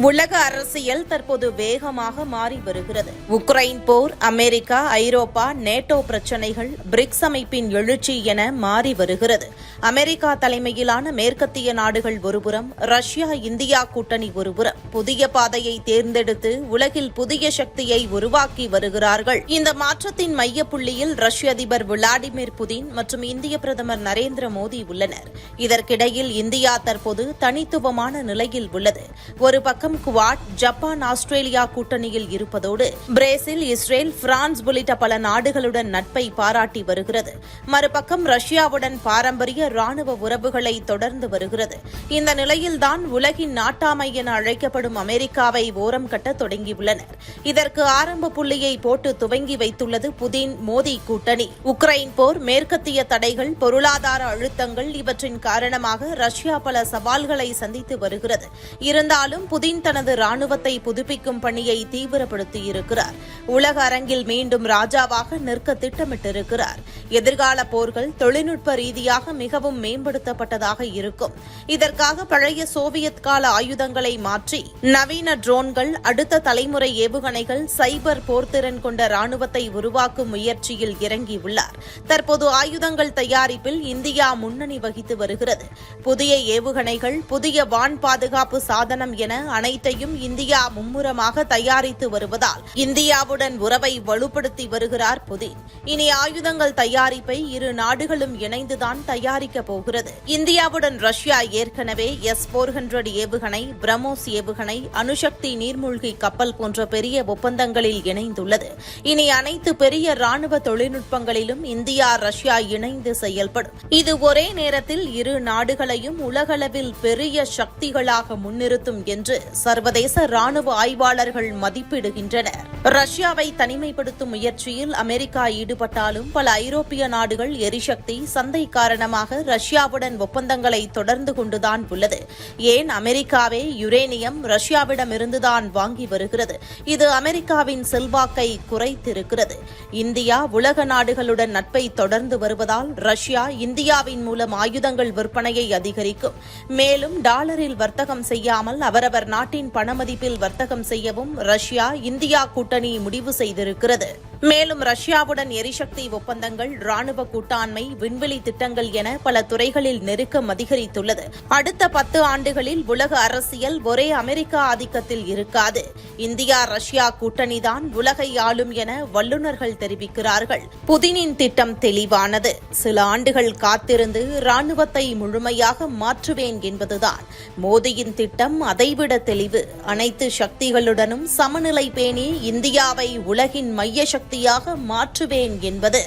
உலக அரசியல் தற்போது வேகமாக மாறி வருகிறது. உக்ரைன் போர் அமெரிக்கா ஐரோப்பா நேட்டோ பிரச்சினைகள் பிரிக்ஸ் அமைப்பின் எழுச்சி என மாறி வருகிறது. அமெரிக்கா தலைமையிலான மேற்கத்திய நாடுகள் ஒருபுறம் ரஷ்யா இந்தியா கூட்டணி ஒருபுறம் புதிய பாதையை தேர்ந்தெடுத்து உலகில் புதிய சக்தியை உருவாக்கி வருகிறார்கள். இந்த மாற்றத்தின் மையப்புள்ளியில் ரஷ்ய அதிபர் விளாடிமிர் புதின் மற்றும் இந்திய பிரதமர் நரேந்திர மோடி உள்ளனர். இதற்கிடையில் இந்தியா தற்போது தனித்துவமான நிலையில் உள்ளது. ஒரு பக்கம் பக்கம் குவாட் ஜப்பான் ஆஸ்திரேலியா கூட்டணியில் இருப்பதோடு பிரேசில் இஸ்ரேல் பிரான்ஸ் உள்ளிட்ட பல நாடுகளுடன் நட்பை பாராட்டி வருகிறது. மறுபக்கம் ரஷ்யாவுடன் பாரம்பரிய ராணுவ உறவுகளை தொடர்ந்து வருகிறது. இந்த நிலையில்தான் உலகின் நாட்டாமை என அழைக்கப்படும் அமெரிக்காவை ஓரம் கட்ட தொடங்கியுள்ளனர். இதற்கு ஆரம்ப புள்ளியை போட்டு துவங்கி வைத்துள்ளது புதின் மோடி கூட்டணி. உக்ரைன் போர் மேற்கத்திய தடைகள் பொருளாதார அழுத்தங்கள் இவற்றின் காரணமாக ரஷ்யா பல சவால்களை சந்தித்து வருகிறது. இருந்தாலும் புதின் தனது ராணுவத்தை புதுப்பிக்கும் பணியை தீவிரப்படுத்தியிருக்கிறார். உலக அரங்கில் மீண்டும் ராஜாவாக நிற்க திட்டமிட்டிருக்கிறார். எதிர்கால போர்கள் தொழில்நுட்ப ரீதியாக மிகவும் மேம்படுத்தப்பட்டதாக இருக்கும். இதற்காக பழைய சோவியத் கால ஆயுதங்களை மாற்றி நவீன ட்ரோன்கள் அடுத்த தலைமுறை ஏவுகணைகள் சைபர் போர்த்திறன் கொண்ட ராணுவத்தை உருவாக்கும் முயற்சியில் இறங்கியுள்ளார். தற்போது ஆயுதங்கள் தயாரிப்பில் இந்தியா முன்னணி வகித்து வருகிறது. புதிய ஏவுகணைகள் புதிய வான் பாதுகாப்பு சாதனம் என அனைத்தையும் இந்தியா மும்முரமாக தயாரித்து வருவதால் இந்தியாவுடன் உறவை வலுப்படுத்தி வருகிறார் புதின். இனி ஆயுதங்கள் தயார் தயாரிப்பை இரு நாடுகளும் இணைந்துதான் தயாரிக்கப் போகிறது. இந்தியாவுடன் ரஷ்யா ஏற்கனவே எஸ் போர் ஹண்ட்ரட் ஏவுகணை பிரம்மோஸ் ஏவுகணை அணுசக்தி நீர்மூழ்கி கப்பல் போன்ற பெரிய ஒப்பந்தங்களில் இணைந்துள்ளது. இனி அனைத்து பெரிய ராணுவ தொழில்நுட்பங்களிலும் இந்தியா ரஷ்யா இணைந்து செயல்படும். இது ஒரே நேரத்தில் இரு நாடுகளையும் உலகளவில் பெரிய சக்திகளாக முன்னிறுத்தும் என்று சர்வதேச ராணுவ ஆய்வாளர்கள் மதிப்பிடுகின்றனர். ரஷ்யாவை தனிமைப்படுத்தும் முயற்சியில் அமெரிக்கா ஈடுபட்டாலும் பல ஐரோப்பிய நாடுகள் எரிசக்தி சந்தை காரணமாக ரஷ்யாவுடன் ஒப்பந்தங்களை தொடர்ந்து கொண்டுதான் உள்ளது. ஏன் அமெரிக்காவே யுரேனியம் ரஷ்யாவிடமிருந்துதான் வாங்கி வருகிறது? இது அமெரிக்காவின் செல்வாக்கை குறைத்திருக்கிறது. இந்தியா உலக நாடுகளுடன் நட்பை தொடர்ந்து வருவதால் ரஷ்யா இந்தியாவின் மூலம் ஆயுதங்கள் விற்பனையை அதிகரிக்கும். மேலும் டாலரில் வர்த்தகம் செய்யாமல் அவரவர் நாட்டின் பணமதிப்பில் வர்த்தகம் செய்யவும் ரஷ்யா இந்தியா கூட்டணி முடிவு செய்திருக்கிறது. மேலும் ரஷ்யாவுடன் எரிசக்தி ஒப்பந்தங்கள் ராணுவ கூட்டாண்மை விண்வெளி திட்டங்கள் என பல துறைகளில் நெருக்கம் அதிகரித்துள்ளது. அடுத்த பத்து ஆண்டுகளில் உலக அரசியல் ஒரே அமெரிக்கா ஆதிக்கத்தில் இருக்காது. இந்தியா ரஷ்யா கூட்டணிதான் உலகை ஆளும் என வல்லுநர்கள் தெரிவிக்கிறார்கள். புதினின் திட்டம் தெளிவானது. சில ஆண்டுகள் காத்திருந்து ராணுவத்தை முழுமையாக மாற்றுவேன் என்பதுதான். மோடியின் திட்டம் அதைவிட தெளிவு. அனைத்து சக்திகளுடனும் சமநிலை பேணி இந்த இந்தியாவை உலகின் மைய சக்தியாக மாற்றுவேன் என்பது.